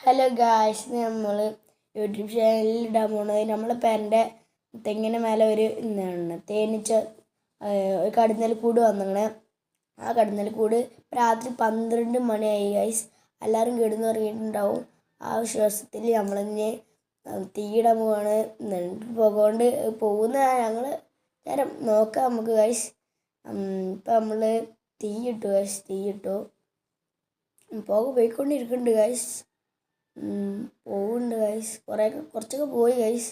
Hello guys നമ്മൾ YouTube ചാനലിൽ ഇടാൻ പോണത്. നമ്മളെ പേരന്റെ തെങ്ങിന് മേലെ ഒരു എന്താണ് തേനീച്ച ഒരു കടന്നൽ കൂട് വന്നിങ്ങനെ ആ കടന്നൽ കൂട് രാത്രി പന്ത്രണ്ട് മണിയായി ഗൈസ് എല്ലാവരും കിടന്നു തുടങ്ങിയിട്ടുണ്ടാവും ആ വിശ്വാസത്തിൽ നമ്മളിങ്ങനെ തീയിടാൻ പോവാണ്. പോകൊണ്ട് പുക കൊണ്ട് പോകുന്ന ഞങ്ങൾ നേരം നോക്കാം നമുക്ക് ഗൈസ് ഇപ്പം നമ്മൾ തീയിട്ടു ഗൈസ് തീയിട്ടു പോക പോയിക്കൊണ്ടിരിക്കുന്നുണ്ട് ഗൈസ് പോകുന്നുണ്ട് ഗൈസ് കുറേ കുറച്ചൊക്കെ പോയി ഗൈസ്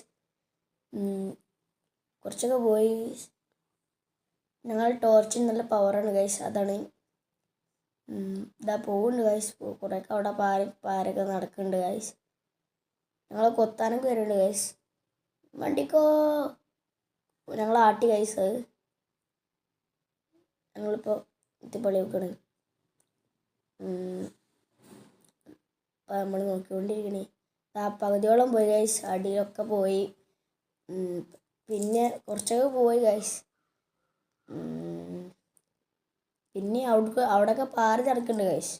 കുറച്ചൊക്കെ പോയി. ഞങ്ങൾ ടോർച്ചിന് നല്ല പവറാണ് ഗൈസ് അതാണ്. ഇതാ പോകുന്നുണ്ട് ഗൈസ് കുറേയൊക്കെ അവിടെ പാര പാരൊക്കെ നടക്കുന്നുണ്ട് ഗൈസ് ഞങ്ങൾ കൊത്താനൊക്കെ വരുന്നുണ്ട് ഗൈസ് വണ്ടിക്കോ? ഞങ്ങൾ ആട്ടി ഗൈസ് ഞങ്ങളിപ്പോൾ എത്തിപ്പള്ളി വെക്കണ് അപ്പോൾ നമ്മൾ നോക്കിക്കൊണ്ടിരിക്കണേ. ആ പകുതിയോളം പോയി ഗൈസ് അടിയിലൊക്കെ പോയി. പിന്നെ കുറച്ചൊക്കെ പോയി ഗൈസ് പിന്നെ അവിടെ അവിടെയൊക്കെ പാറി നടക്കുന്നുണ്ട് ഗൈസ്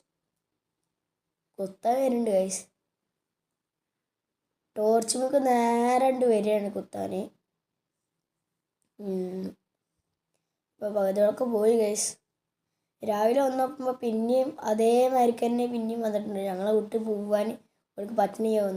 കുത്താൻ വരുന്നുണ്ട് ഗൈസ് ടോർച്ച് ബുക്ക് നേരെ ഉണ്ട് വരികയാണ് കുത്താൻ ഇപ്പോൾ പകുതികളൊക്കെ പോയി ഗൈസ് രാവിലെ വന്നപ്പോൾ പിന്നെയും അതേമാതിരിക്ക് തന്നെ പിന്നെയും വന്നിട്ടുണ്ട്. ഞങ്ങളെ വിട്ട് പോവാൻ അവർക്ക് പറ്റണില്ല വന്നു